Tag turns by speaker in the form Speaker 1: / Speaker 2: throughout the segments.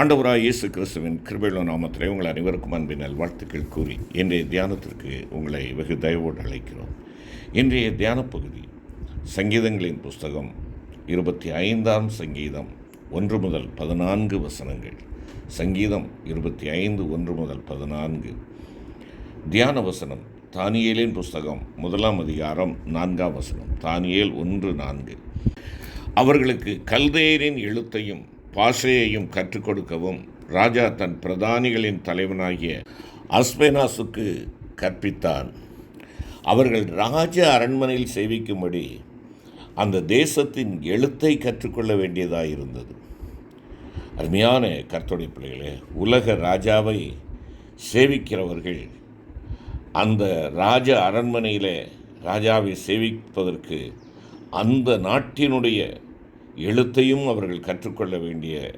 Speaker 1: ஆண்டவராய் இயேசு கிறிஸ்துவின் கிருபையுள்ள நாமத்திலே உங்கள் அனைவருக்கும் அன்பின் வாழ்த்துக்கள் கூறி இன்றைய தியானத்திற்கு உங்களை வெகு தயவோடு அழைக்கிறோம். இன்றைய தியான பகுதி சங்கீதங்களின் புஸ்தகம் இருபத்தி ஐந்தாம் சங்கீதம் ஒன்று முதல் பதினான்கு வசனங்கள். சங்கீதம் இருபத்தி ஐந்து ஒன்று முதல் பதினான்கு. தியான வசனம் தானியேலின் புஸ்தகம் முதலாம் அதிகாரம் நான்காம் வசனம் தானியேல் ஒன்று நான்கு. அவர்களுக்கு கல்தேயரின் எழுத்தையும் பாஷையையும் கற்றுக் கொடுக்கவும் ராஜா தன் பிரதானிகளின் தலைவனாகிய அஸ்பெனாசுக்கு கற்பித்தான். அவர்கள் ராஜ அரண்மனையில் சேவிக்கும்படி அந்த தேசத்தின் எழுத்தை கற்றுக்கொள்ள வேண்டியதாக இருந்தது அருமையான கர்த்தோடைய பிள்ளைகளே உலக ராஜாவை சேவிக்கிறவர்கள் அந்த ராஜ அரண்மனையில் ராஜாவை சேவிப்பதற்கு அந்த நாட்டினுடைய எழுத்தையும் அவர்கள் கற்றுக்கொள்ள வேண்டிய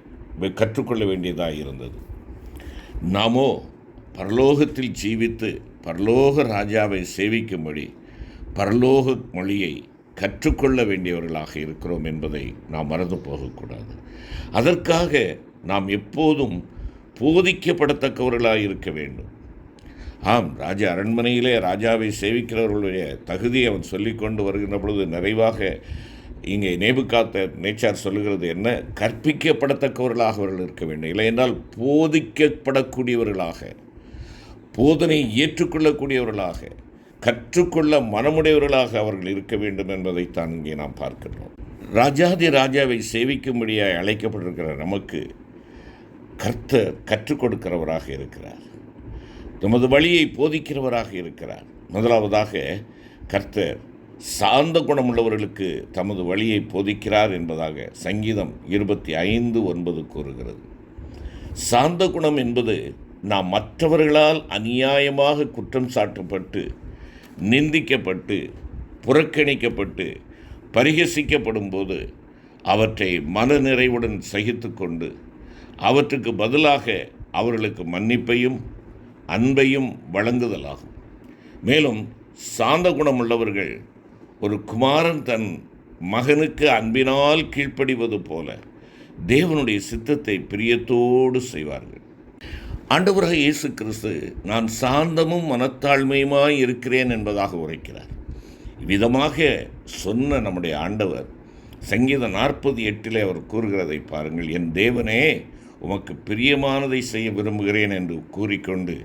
Speaker 1: கற்றுக்கொள்ள வேண்டியதாக இருந்தது. நாமோ பரலோகத்தில் ஜீவித்து பரலோக ராஜாவை சேவிக்கும்படி பரலோக மொழியை கற்றுக்கொள்ள வேண்டியவர்களாக இருக்கிறோம் என்பதை நாம் மறந்து போகக்கூடாது. அதற்காக நாம் எப்போதும் போதிக்கப்படத்தக்கவர்களாக இருக்க வேண்டும். ஆம் ராஜா அரண்மனையிலே ராஜாவை சேவிக்கிறவர்களுடைய தகுதியை அவன் சொல்லிக்கொண்டு வருகின்ற பொழுது நிறைவாக இங்கே நேபுக்காத்த நேச்சார் சொல்லுகிறது என்ன? கற்பிக்கப்படத்தக்கவர்களாக அவர்கள் இருக்க வேண்டும். இல்லை என்றால் போதிக்கப்படக்கூடியவர்களாக போதனை ஏற்றுக்கொள்ளக்கூடியவர்களாக கற்றுக்கொள்ள மனமுடையவர்களாக அவர்கள் இருக்க வேண்டும் என்பதைத்தான் இங்கே நாம் பார்க்கிறோம் ராஜாதி ராஜாவை சேவிக்கும்படியாக அழைக்கப்பட்டிருக்கிற நமக்கு கர்த்தர் கற்றுக் கொடுக்கிறவராக இருக்கிறார். நமது வழியை போதிக்கிறவராக இருக்கிறார். முதலாவதாக கர்த்தர் சார்ந்த குணமுள்ளவர்களுக்கு தமது வழியை போதிக்கிறார் என்பதாக சங்கீதம் இருபத்தி ஐந்து ஒன்பது கூறுகிறது. சார்ந்த குணம் என்பது நாம் மற்றவர்களால் அநியாயமாக குற்றம் சாட்டப்பட்டு நிந்திக்கப்பட்டு புறக்கணிக்கப்பட்டு பரிகசிக்கப்படும் போது அவற்றை மனநிறைவுடன் சகித்து கொண்டு அவற்றுக்கு பதிலாக அவர்களுக்கு மன்னிப்பையும் அன்பையும் வழங்குதலாகும். மேலும் சாந்த குணமுள்ளவர்கள் ஒரு குமாரன் தன் மகனுக்கு அன்பினால் கீழ்ப்படிவது போல தேவனுடைய சித்தத்தை பிரியத்தோடு செய்வார்கள். ஆண்டவராக இயேசு கிறிஸ்து நான் சாந்தமும் மனத்தாழ்மையுமாய் இருக்கிறேன் என்பதாக உரைக்கிறார். விதமாக சொன்ன நம்முடைய ஆண்டவர் சங்கீதம் நாற்பது எட்டிலே அவர் கூறுகிறதை பாருங்கள் என் தேவனே உமக்கு பிரியமானதை செய்ய விரும்புகிறேன் என்று கூறிக்கொண்டு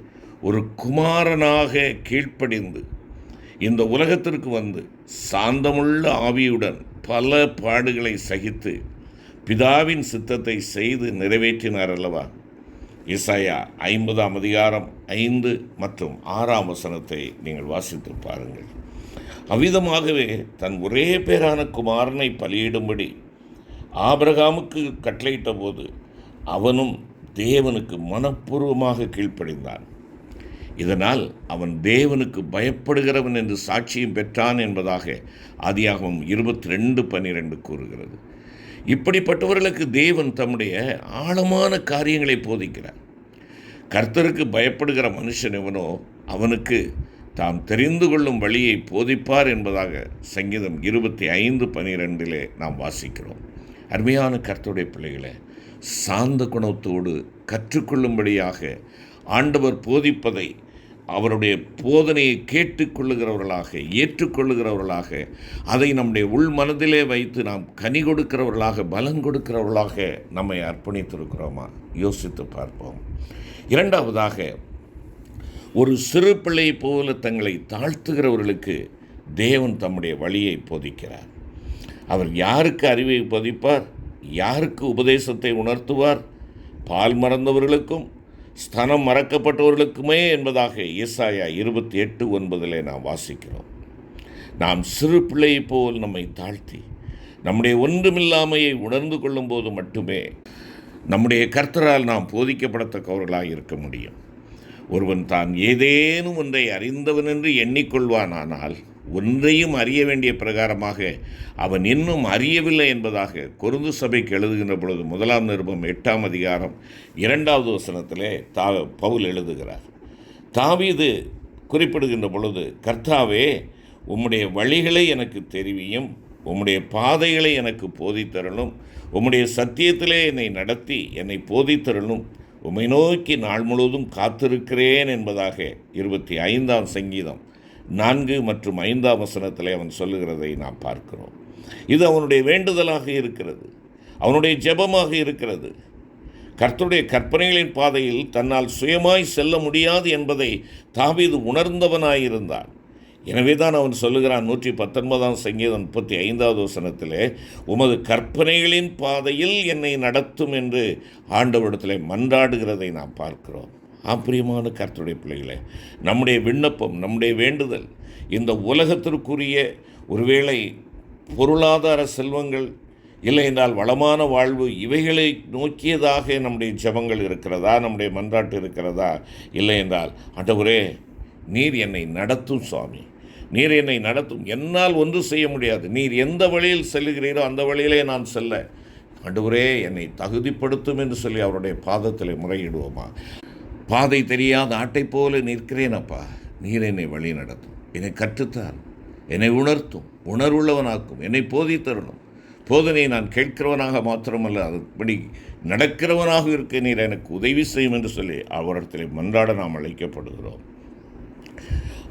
Speaker 1: ஒரு குமாரனாக கீழ்ப்படிந்து இந்த உலகத்திற்கு வந்து சாந்தமுள்ள ஆவியுடன் பல பாடுகளை சகித்து பிதாவின் சித்தத்தை செய்து நிறைவேற்றினார் அல்லவா? இசாயா ஐம்பதாம் அதிகாரம் ஐந்து மற்றும் ஆறாம் வசனத்தை நீங்கள் வாசித்து பாருங்கள். அவ்விதமாகவே தன் ஒரே பேரான குமாரனை பலியிடும்படி ஆபிரகாமுக்கு கட்டளையிட்ட போது அவனும் தேவனுக்கு மனப்பூர்வமாக கீழ்ப்படிந்தான். இதனால் அவன் தேவனுக்கு பயப்படுகிறவன் என்று சாட்சியம் பெற்றான் என்பதாக ஆதியாகவும் இருபத்தி ரெண்டு பன்னிரெண்டு கூறுகிறது. இப்படிப்பட்டவர்களுக்கு தேவன் தம்முடைய ஆழமான காரியங்களை போதிக்கிறார். கர்த்தருக்கு பயப்படுகிற மனுஷன் எவனோ அவனுக்கு தாம் தெரிந்து கொள்ளும் வழியை போதிப்பார் என்பதாக சங்கீதம் இருபத்தி ஐந்து பனிரெண்டிலே நாம் வாசிக்கிறோம். அருமையான கர்த்தருடைய பிள்ளைகளை சாந்த குணத்தோடு கற்றுக்கொள்ளும்படியாக ஆண்டவர் போதிப்பதை அவருடைய போதனையை கேட்டுக்கொள்ளுகிறவர்களாக ஏற்றுக்கொள்ளுகிறவர்களாக அதை நம்முடைய உள் மனதிலே வைத்து நாம் கனி கொடுக்கிறவர்களாக பலன் கொடுக்கிறவர்களாக நம்மை அர்ப்பணித்திருக்கிறோமா? யோசித்து பார்ப்போம். இரண்டாவதாக ஒரு சிறு பிள்ளை போல தங்களை தாழ்த்துகிறவர்களுக்கு தேவன் தம்முடைய வழியை போதிக்கிறார். அவர் யாருக்கு அறிவை போதிப்பார்? யாருக்கு உபதேசத்தை உணர்த்துவார்? பால் மறந்தவர்களுக்கும் ஸ்தனம் மறக்கப்பட்டவர்களுக்குமே என்பதாக ஏசாயா இருபத்தி எட்டு ஒன்பதில் நாம் வாசிக்கிறோம். நாம் சிறு பிள்ளையை போல் நம்மை தாழ்த்தி நம்முடைய ஒன்றுமில்லாமையை உணர்ந்து கொள்ளும்போது மட்டுமே நம்முடைய கர்த்தரால் நாம் போதிக்கப்படத்தக்கவர்களாக இருக்க முடியும். ஒருவன் தான் ஏதேனும் ஒன்றை அறிந்தவன் என்று எண்ணிக்கொள்வானானால் ஒன்றையும் அறிய வேண்டிய பிரகாரமாக அவன் இன்னும் அறியவில்லை என்பதாக கொருந்து சபைக்கு எழுதுகின்ற பொழுது முதலாம் நிருபம் எட்டாம் அதிகாரம் இரண்டாவது வசனத்திலே தா பவுல் எழுதுகிறார். தாவீது குறிப்பிடுகின்ற பொழுது கர்த்தாவே உம்முடைய வழிகளை எனக்கு தெரிவியும் உம்முடைய பாதைகளை எனக்கு போதித்தரலும் உம்முடைய சத்தியத்திலே என்னை நடத்தி என்னை போதித்தருளும் உம்மை நோக்கி நாள் முழுவதும் காத்திருக்கிறேன் என்பதாக இருபத்தி ஐந்தாம் சங்கீதம் நான்கு மற்றும் ஐந்தாம் வசனத்தில் அவன் சொல்லுகிறதை நாம் பார்க்கிறோம். இது அவனுடைய வேண்டுதலாக இருக்கிறது. அவனுடைய ஜெபமாக இருக்கிறது. கர்த்தருடைய கற்பனைகளின் பாதையில் தன்னால் சுயமாய் செல்ல முடியாது என்பதை தாவீது உணர்ந்தவனாயிருந்தான். எனவே தான் அவன் சொல்லுகிறான் நூற்றி பத்தொன்பதாம் சங்கீதம் முப்பத்தி ஐந்தாவது வசனத்திலே உமது கற்பனைகளின் பாதையில் என்னை நடத்தும் என்று ஆண்டவரிடத்தில் மன்றாடுகிறதை நாம் பார்க்கிறோம். ஆப்பிரியமான கர்த்தருடைய பிள்ளைகளே நம்முடைய விண்ணப்பம் நம்முடைய வேண்டுதல் இந்த உலகத்திற்குரிய ஒருவேளை பொருளாதார செல்வங்கள் இல்லை என்றால் வளமான வாழ்வு இவைகளை நோக்கியதாக நம்முடைய ஜபங்கள் இருக்கிறதா நம்முடைய மன்றாட்டு இருக்கிறதா? இல்லை என்றால் அண்டவரே நீர் என்னை நடத்தும் சுவாமி. நீர் என்னை நடத்தும். என்னால் ஒன்று செய்ய முடியாது. நீர் எந்த வழியில் செல்கிறீரோ அந்த வழியிலே நான் செல்ல. ஆண்டவரே என்னை தகுதிப்படுத்தும் என்று சொல்லி அவருடைய பாதத்தில் முறையிடுவோமா? பாதை தெரியாத ஆட்டை போல நிற்கிறேன் அப்பா நீர் என்னை வழி நடத்தும். என்னை கற்றுத்தான் என்னை உணர்த்தும். உணர்வுள்ளவனாக்கும். என்னை போதித்தரணும் போதனை நான் கேட்கிறவனாக மாத்திரமல்ல அதுபடி நடக்கிறவனாக இருக்க நீர் எனக்கு உதவி செய்யும் என்று சொல்லி அவரிடத்தில் மன்றாட நாம் அழைக்கப்படுகிறோம்.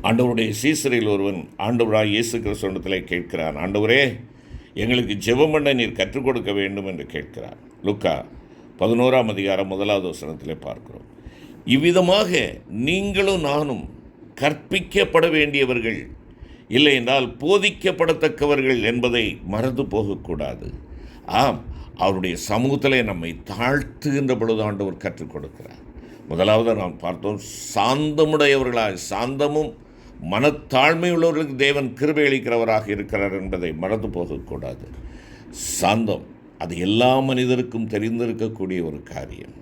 Speaker 1: ஆண்டவருடைய சீசரில் ஒருவன் ஆண்டவராக இயேசு கிறிஸ்தவத்தில் கேட்கிறான் ஆண்டவரே எங்களுக்கு ஜெபம் பண்ண நீர் கற்றுக் கொடுக்க வேண்டும் என்று கேட்கிறார் லுக்கா பதினோராம் அதிகாரம் முதலாவது வசனத்திலே பார்க்கிறோம். இவ்விதமாக நீங்களும் நானும் கற்பிக்கப்பட வேண்டியவர்கள். இல்லை என்றால் போதிக்கப்படத்தக்கவர்கள் என்பதை மறந்து போகக்கூடாது. ஆம் அவருடைய சமூகத்திலே நம்மை தாழ்த்துகின்ற பொழுது ஆண்டவர் கற்றுக் கொடுக்கிறார். முதலாவது நாம் பார்த்தோம் சாந்தமுடையவர்களாய் சாந்தமும் மனத்தாழ்மை உள்ளவர்களுக்கு தேவன் கிருபை அளிக்கிறவராக இருக்கிறார் என்பதை மறந்து போகக்கூடாது. சாந்தம் அது எல்லா மனிதருக்கும் தெரிந்திருக்கக்கூடிய ஒரு காரியம்.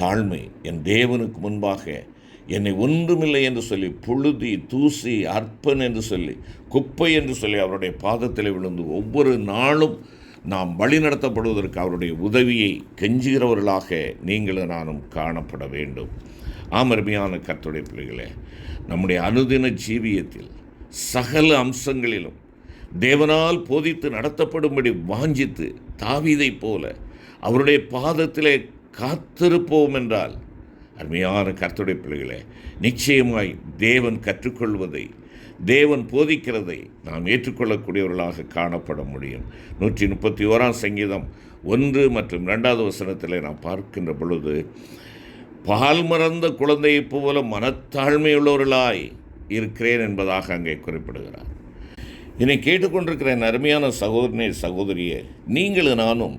Speaker 1: தாழ்மை என் தேவனுக்கு முன்பாக என்னை ஒன்றுமில்லை என்று சொல்லி புழுதி தூசி அற்பன் என்று சொல்லி குப்பை என்று சொல்லி அவருடைய பாதத்தில் விழுந்து ஒவ்வொரு நாளும் நாம் வழிநடத்தப்படுவதற்கு அவருடைய உதவியை கெஞ்சுகிறவர்களாக நீங்களும் நானும் காணப்பட வேண்டும். ஆமருமையான கத்துடைய பிள்ளைகளே நம்முடைய அனுதின ஜீவியத்தில் சகல அம்சங்களிலும் தேவனால் போதித்து நடத்தப்படும்படி வாஞ்சித்து தாவிதை போல அவருடைய பாதத்திலே காத்திருப்போம் என்றால் அருமையான கர்த்துடைய பிள்ளைகளே நிச்சயமாய் தேவன் கற்றுக்கொள்வதை தேவன் போதிக்கிறதை நாம் ஏற்றுக்கொள்ளக்கூடியவர்களாக காணப்பட முடியும். நூற்றி முப்பத்தி ஓராம் சங்கீதம் ஒன்று மற்றும் ரெண்டாவது வசனத்தில் நாம் பார்க்கின்ற பொழுது பால் மறந்த குழந்தையைப் போல மனத்தாழ்மையுள்ளவர்களாய் இருக்கிறேன் என்பதாக அங்கே குறிப்பிடுகிறார். என்னை கேட்டுக்கொண்டிருக்கிற என் அருமையான சகோதரனே சகோதரியே நீங்களும் நானும்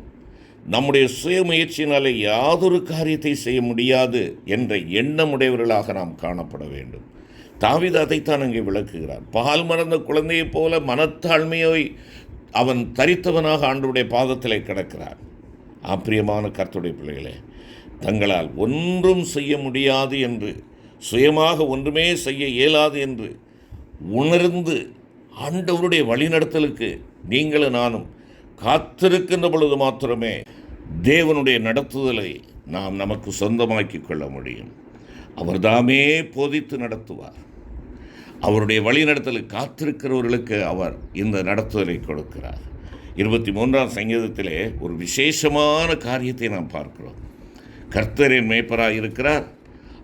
Speaker 1: நம்முடைய சுயமுயற்சியினாலே யாதொரு காரியத்தை செய்ய முடியாது என்ற எண்ணமுடையவர்களாக நாம் காணப்பட வேண்டும். தாவித அதைத்தான் அங்கே விளக்குகிறார். பால் மறந்த குழந்தையைப் போல மனத்தாழ்மையை அவன் தரித்தவனாக ஆண்டுடைய பாதத்திலே கிடக்கிறார். ஆப்பிரியமான கர்த்துடைய பிள்ளைகளே தங்களால் ஒன்றும் செய்ய முடியாது என்று சுயமாக ஒன்றுமே செய்ய இயலாது என்று உணர்ந்து ஆண்டவருடைய வழிநடத்தலுக்கு நீங்களும் நானும் காத்திருக்கின்ற பொழுது மாத்திரமே தேவனுடைய நடத்துதலை நாம் நமக்கு சொந்தமாக்கி கொள்ள முடியும். அவர்தாமே போதித்து நடத்துவார். அவருடைய வழிநடத்தலுக்கு காத்திருக்கிறவர்களுக்கு அவர் இந்த நடத்துதலை கொடுக்கிறார். இருபத்தி மூன்றாம் சங்கீதத்திலே ஒரு விசேஷமான காரியத்தை நாம் பார்க்கிறோம். கர்த்தரின் மேய்ப்பராக இருக்கிறார்.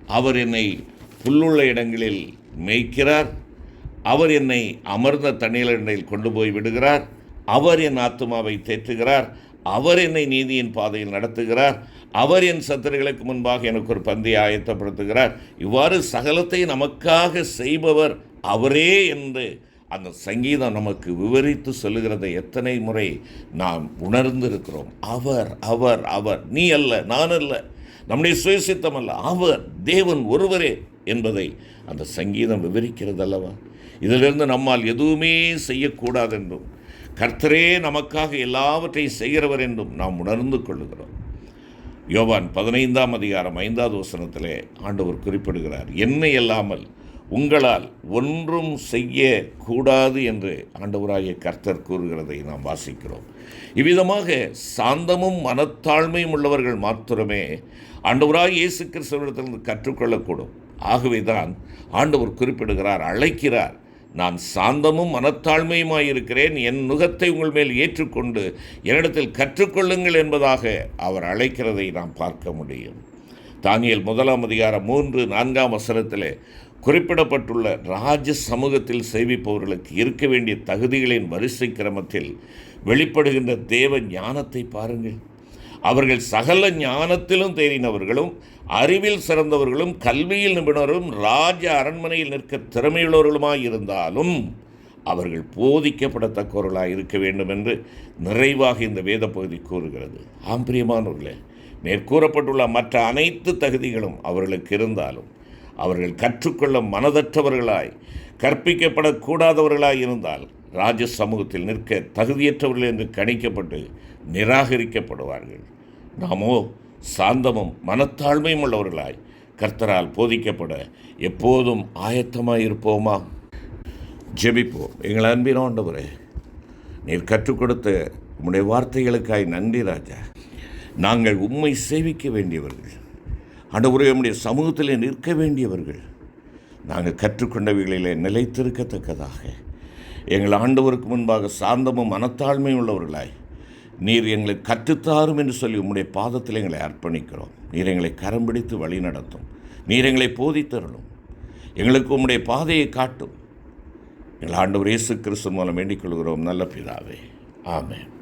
Speaker 1: அவர் என்னை புல்லுள்ள இடங்களில் மேய்க்கிறார். அவர் என்னை அமர்ந்த தண்ணீரில் கொண்டு போய் விடுகிறார். அவர் என் ஆத்மாவை தேற்றுகிறார். அவர் என்னை நீதியின் பாதையில் நடத்துகிறார். அவர் என் சத்துருகளுக்கு முன்பாக எனக்கு ஒரு பந்தியை ஆயத்தப்படுத்துகிறார். இவ்வாறு சகலத்தை நமக்காக செய்பவர் அவரே என்று அந்த சங்கீதம் நமக்கு விவரித்து சொல்லுகிறதை எத்தனை முறை நாம் உணர்ந்திருக்கிறோம். அவர் அவர் அவர். நீ அல்ல நான் அல்ல. நம்முடைய சுயசித்தம் அல்ல. அவர் தேவன் ஒருவரே என்பதை அந்த சங்கீதம் விவரிக்கிறது அல்லவா இதிலிருந்து நம்மால் எதுவுமே செய்யக்கூடாது என்றும் கர்த்தரே நமக்காக எல்லாவற்றையும் செய்கிறவர் என்றும் நாம் உணர்ந்து கொள்ளுகிறோம். யோவான் பதினைந்தாம் அதிகாரம் ஐந்தாவது வசனத்திலே ஆண்டவர் குறிப்பிடுகிறார் என்னை அல்லாமல் உங்களால் ஒன்றும் செய்யக்கூடாது என்று ஆண்டவராகிய கர்த்தர் கூறுகிறதை நாம் வாசிக்கிறோம். இவ்விதமாக சாந்தமும் மனத்தாழ்மையும் உள்ளவர்கள் மாத்திரமே ஆண்டவராக இயேசு கிறிஸ்தவரிடத்திலிருந்து கற்றுக்கொள்ளக்கூடும். ஆகவே தான் ஆண்டவர் குறிப்பிடுகிறார் அழைக்கிறார் நான் சாந்தமும் மனத்தாழ்மையுமாயிருக்கிறேன். என் நுகத்தை உங்கள் மேல் ஏற்றுக்கொண்டு என்னிடத்தில் கற்றுக்கொள்ளுங்கள் என்பதாக அவர் அழைக்கிறதை நாம் பார்க்க முடியும். தானியல் முதலாம் அதிகாரம் மூன்று நான்காம் வசனத்தில் குறிப்பிடப்பட்டுள்ள ராஜ சமூகத்தில் சேவிப்பவர்களுக்கு இருக்க வேண்டிய தகுதிகளின் வரிசை கிரமத்தில் வெளிப்படுகின்ற தேவ ஞானத்தை பாருங்கள். அவர்கள் சகல ஞானத்திலும் தேறினவர்களும் அறிவில் சிறந்தவர்களும் கல்வியில் நிபுணரும் ராஜ அரண்மனையில் நிற்க திறமையுள்ளவர்களுமாய் இருந்தாலும் அவர்கள் போதிக்கப்படத்தக்கவர்களாக இருக்க வேண்டும் என்று நிறைவாக இந்த வேத பகுதி கூறுகிறது. ஆம் பிரியமானவர்களே மேற்கூறப்பட்டுள்ள மற்ற அனைத்து தகுதிகளும் அவர்களுக்கு இருந்தாலும் அவர்கள் கற்றுக்கொள்ள மனதற்றவர்களாய் கற்பிக்கப்படக்கூடாதவர்களாய் இருந்தால் ராஜ சமூகத்தில் நிற்க தகுதியற்றவர்கள் என்று கணிக்கப்பட்டு நிராகரிக்கப்படுவார்கள். நாமோ சாந்தமும் மனத்தாழ்மையும் உள்ளவர்களாய் கர்த்தரால் போதிக்கப்பட எப்போதும் ஆயத்தமாக இருப்போமா? ஜெபிப்போம். எங்கள் அன்பின் ஆண்டவரே நீர் கற்றுக் கொடுத்த உம்முடைய வார்த்தைகளுக்காய் நன்றி ராஜா. நாங்கள் உண்மை சேவிக்க வேண்டியவர்கள். ஆண்டவரே உம்முடைய சமூகத்தில் நிற்க வேண்டியவர்கள். நாங்கள் கற்றுக்கொண்டவைகளிலே நிலைத்திருக்கத்தக்கதாக. எங்கள் ஆண்டவருக்கு முன்பாக சாந்தமும் மனத்தாழ்மையும் உள்ளவர்களாய் நீர் எங்களை கற்றுத்தாரும் என்று சொல்லி உம்முடைய பாதத்தில் எங்களை அர்ப்பணிக்கிறோம். நீர் எங்களை கரம் பிடித்து வழி நடத்தும். நீர் எங்களை போதித்தருளும். எங்களுக்கு உம்முடைய பாதையை காட்டும். எங்கள் ஆண்டவர் இயேசு கிறிஸ்து மூலம் வேண்டிக் கொள்கிறோம். நல்ல பிதாவே. ஆமேன்.